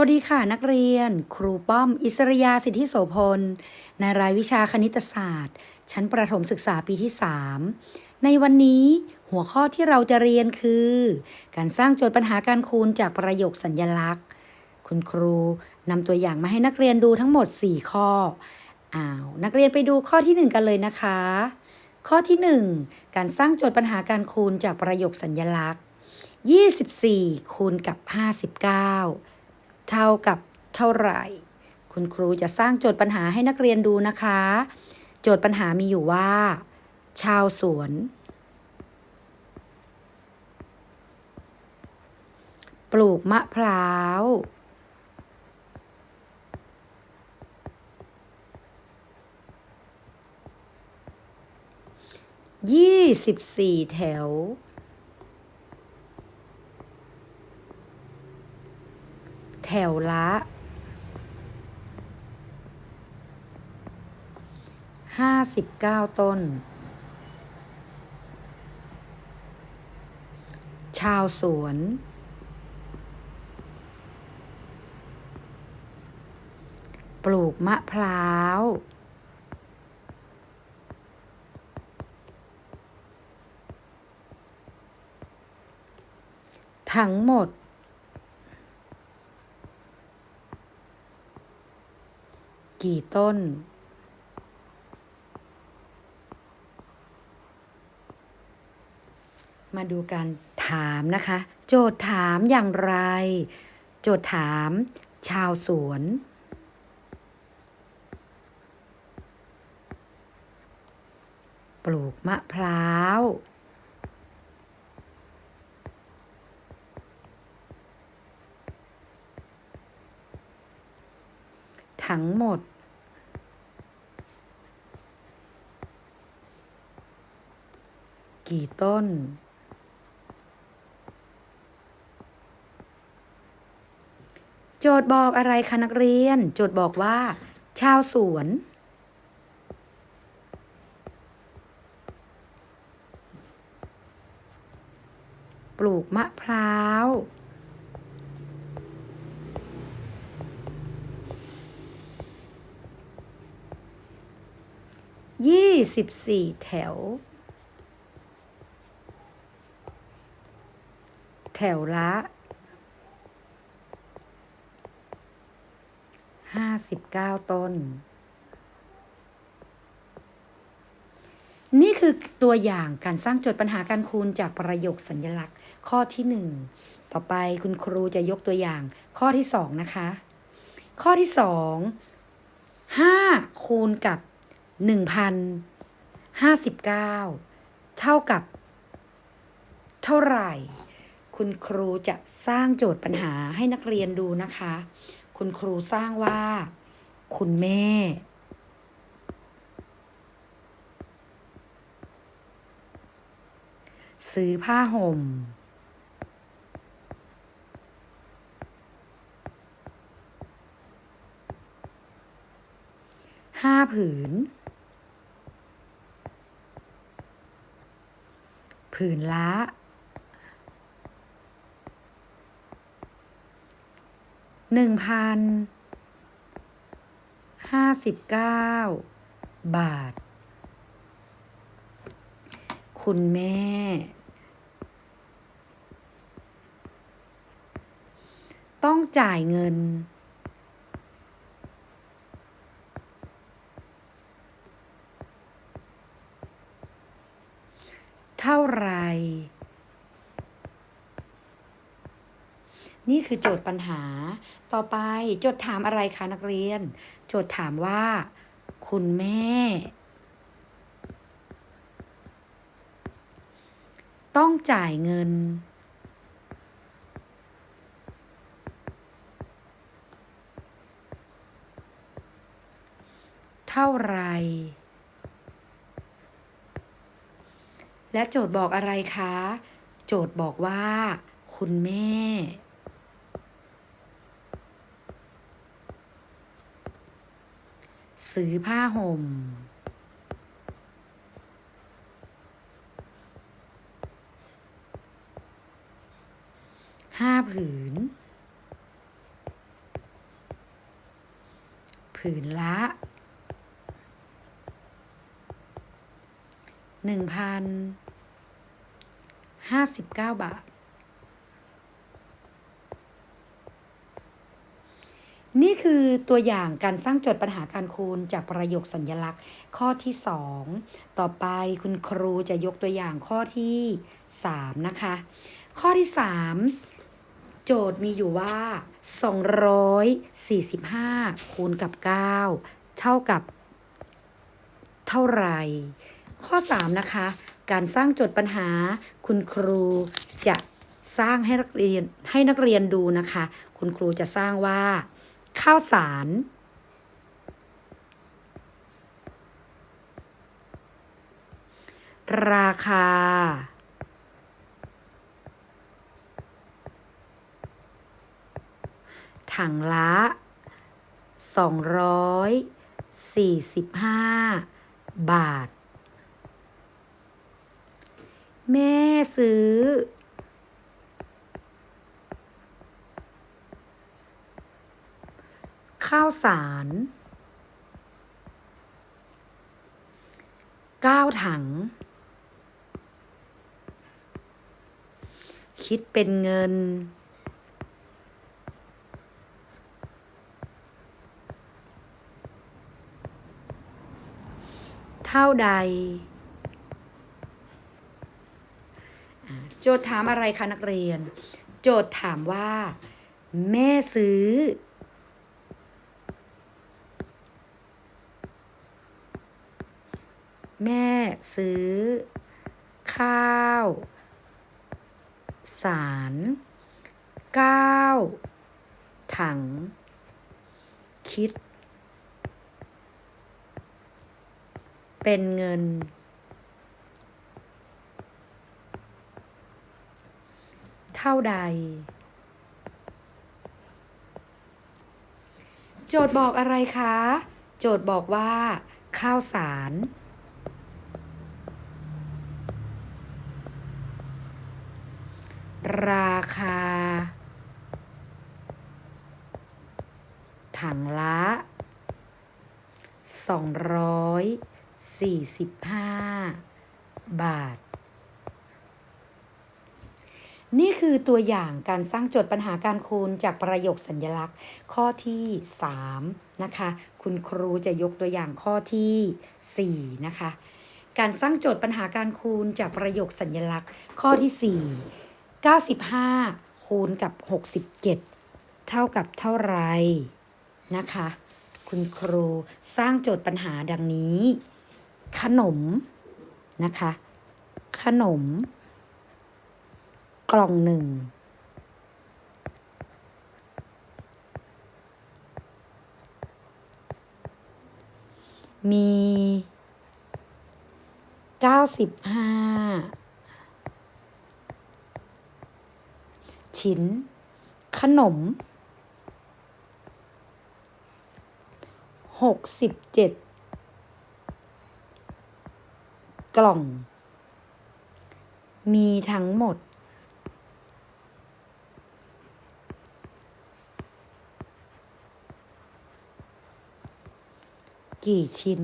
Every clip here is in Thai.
วัสดีค่ะนักเรียน ครูป้อม อิสริยาสิทธิโสพลในรายวิชาคณิตศาสตร์ ชั้นประถมศึกษาปีที่ 3 ในวันนี้หัวข้อที่เราจะเรียนคือ การสร้างโจทย์ปัญหาการคูณจากประโยคสัญญลักษณ์ คุณครูนำตัวอย่างมาให้นักเรียนดูทั้งหมด 4 ข้ออ้าวนักเรียนไปดูข้อที่ 1 กันเลยนะคะ ข้อที่ 1 การสร้างโจทย์ปัญหาการคูณจากประโยคสัญญลักษณ์ 24 คูณกับ 59 เท่ากับเท่าไหร่ คุณครูจะสร้างโจทย์ปัญหาให้นักเรียนดูนะคะ โจทย์ปัญหามีอยู่ว่า ชาวสวน ปลูกมะพร้าวยี่สิบสี่แถว แถวละห้าสิบเก้าต้น ชาวสวน ปลูกมะพร้าว ทั้งหมด กี่ต้น มาดูการถามนะคะ โจทย์ถามอย่างไร โจทย์ถาม ชาวสวน ปลูกมะพร้าว ทั้งหมด กี่ต้น โจทย์บอกอะไรคะนักเรียน โจทย์บอกว่า ชาวสวนปลูกมะพร้าว ยี่สิบสี่แถว แถวละห้าสิบเก้าต้น นี่คือตัวอย่างการสร้างโจทย์ปัญหาการคูณจากประโยคสัญลักษณ์ ข้อที่หนึ่งต่อไปคุณครูจะยกตัวอย่าง ข้อที่สองนะคะ ข้อที่สองห้าคูณกับ หนึ่งพันห้าสิบเก้าเท่ากับ เท่าไหร่ คุณครูจะสร้างโจทย์ปัญหาให้นักเรียนดูนะคะ คุณครูสร้างว่า คุณแม่ ซื้อผ้าห่มห้าผืน ผืนละหนึ่งพันห้าสิบเก้าบาท คุณแม่ ต้องจ่ายเงิน เท่าไหรนี่คือโจทย์ปัญหา ต่อไปโจทย์ถามอะไรคะนักเรียน โจทย์ถามว่า คุณแม่ ต้องจ่ายเงินเท่าไหร และโจทย์บอกอะไรคะ โจทย์บอกว่า คุณแม่ ซื้อผ้าห่ม ห้าผืน ผืนละ หนึ่งพันห้าสิบเก้าบาท นี่คือตัวอย่างการสร้างโจทย์ปัญหาการคูณจากประโยคสัญลักษณ์ ข้อที่2ต่อไปคุณครูจะยกตัวอย่างข้อที่3นะคะ ข้อที่3โจทย์มีอยู่ว่า 245 คูณกับ 9 เท่ากับ เท่าไหร่ ข้อ 3 นะคะ การสร้างโจทย์ปัญหา คุณครูจะสร้างให้นักเรียนให้นักเรียนดูนะคะ คุณครูจะสร้างว่า ข้าวสาร ราคา ถังละ245บาท แม่ซื้อ ข้าวสารเก้าถัง คิดเป็นเงินเท่าใดอ่า โจทย์ถามอะไรคะนักเรียน โจทย์ถามว่า แม่ซื้อ แม่ซื้อ ข้าว สารเก้าถัง คิด เป็นเงิน เท่าใด โจทย์บอกอะไรคะ โจทย์บอกว่า ข้าวสาร ราคา ถังละ245บาท นี่คือตัวอย่างการสร้างโจทย์ปัญหาการคูณจากประโยคสัญลักษณ์ ข้อที่ 3 นะคะ คุณครูจะยกตัวอย่างข้อที่ 4 นะคะ การสร้างโจทย์ปัญหาการคูณจากประโยคสัญลักษณ์ ข้อที่ 4 95 คูณกับ 67 เท่ากับเท่าไหรนะคะ คุณครูสร้างโจทย์ปัญหาดังนี้ ขนมนะคะ ขนม กล่องหนึ่ง มีเก้าสิบห้าชิ้น ขนมหกสิบเจ็ดกล่อง มีทั้งหมด กี่ชิ้น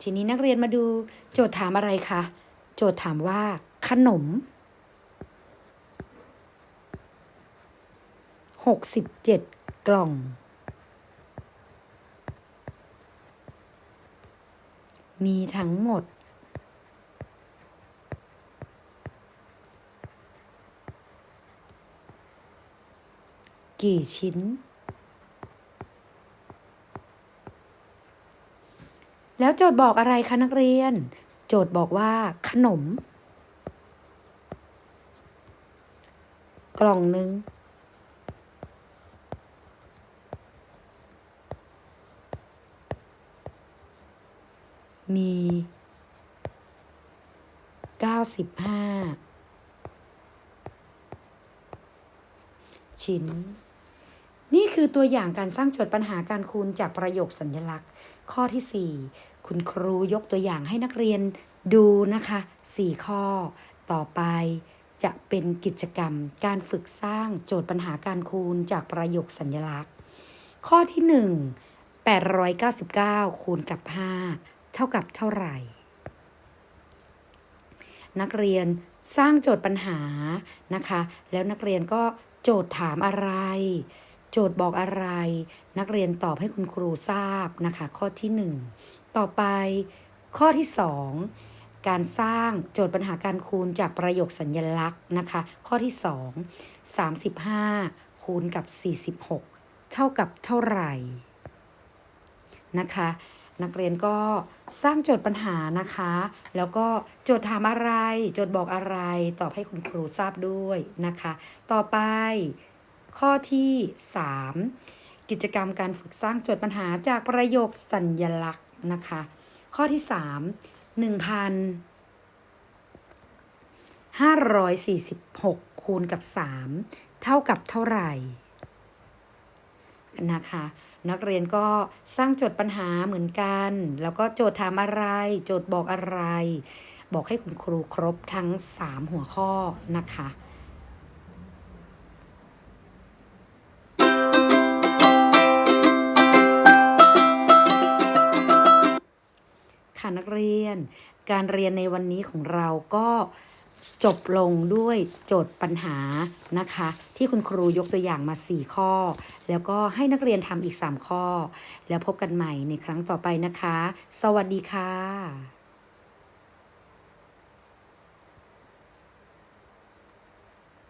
ทีนี้นักเรียนมาดูโจทย์ถามอะไรคะ โจทย์ถามว่า ขนมหกสิบเจ็ดกล่อง มีทั้งหมด กี่ชิ้น แล้วโจทย์บอกอะไรคะนักเรียน โจทย์บอกว่าขนม กล่องหนึ่งมีเก้าสิบห้าชิ้น คือตัวอย่างการสร้างโจทย์ปัญหาการคูณจากประโยคสัญลักษณ์ ข้อที่ 4 คุณครูยกตัวอย่างให้นักเรียนดูนะคะ 4 ข้อ ต่อไปจะเป็นกิจกรรมการฝึกสร้างโจทย์ปัญหาการคูณจากประโยคสัญลักษณ์ ข้อที่ 1 899 คูณกับ 5 เท่ากับเท่าไหร่ นักเรียนสร้างโจทย์ปัญหานะคะ แล้วนักเรียนก็โจทย์ถามอะไร โจทย์บอกอะไร นักเรียนตอบให้คุณครูทราบนะคะ ข้อที่ 1 ต่อไป ข้อที่ 2 การสร้างโจทย์ปัญหาการคูณจากประโยคสัญลักษณ์นะคะ ข้อที่ 2 35 คูณกับ 46 เท่ากับเท่าไหร่นะคะนักเรียนก็สร้างโจทย์ปัญหานะคะ แล้วก็โจทย์ถามอะไร โจทย์บอกอะไร ตอบให้คุณครูทราบด้วยนะคะ ต่อไป ข้อที่ 3 กิจกรรมการฝึกสร้างโจทย์ปัญหาจากประโยคสัญญลักษณ์นะคะ ข้อที่ 3 1,546 คูณกับ 3 เท่ากับเท่าไหร่ นะคะ นักเรียนก็สร้างโจทย์ปัญหาเหมือนกัน แล้วก็โจทย์ถามอะไร โจทย์บอกอะไร บอกให้คุณครูครบทั้ง 3 หัวข้อนะคะ ค่ะนักเรียน การเรียนในวันนี้ของเราก็จบลงด้วยโจทย์ปัญหานะคะ ที่คุณครูยกตัวอย่างมา 4 ข้อ แล้วก็ให้นักเรียนทำอีก 3 ข้อ แล้วพบกันใหม่ในครั้งต่อไปนะคะ สวัสดีค่ะ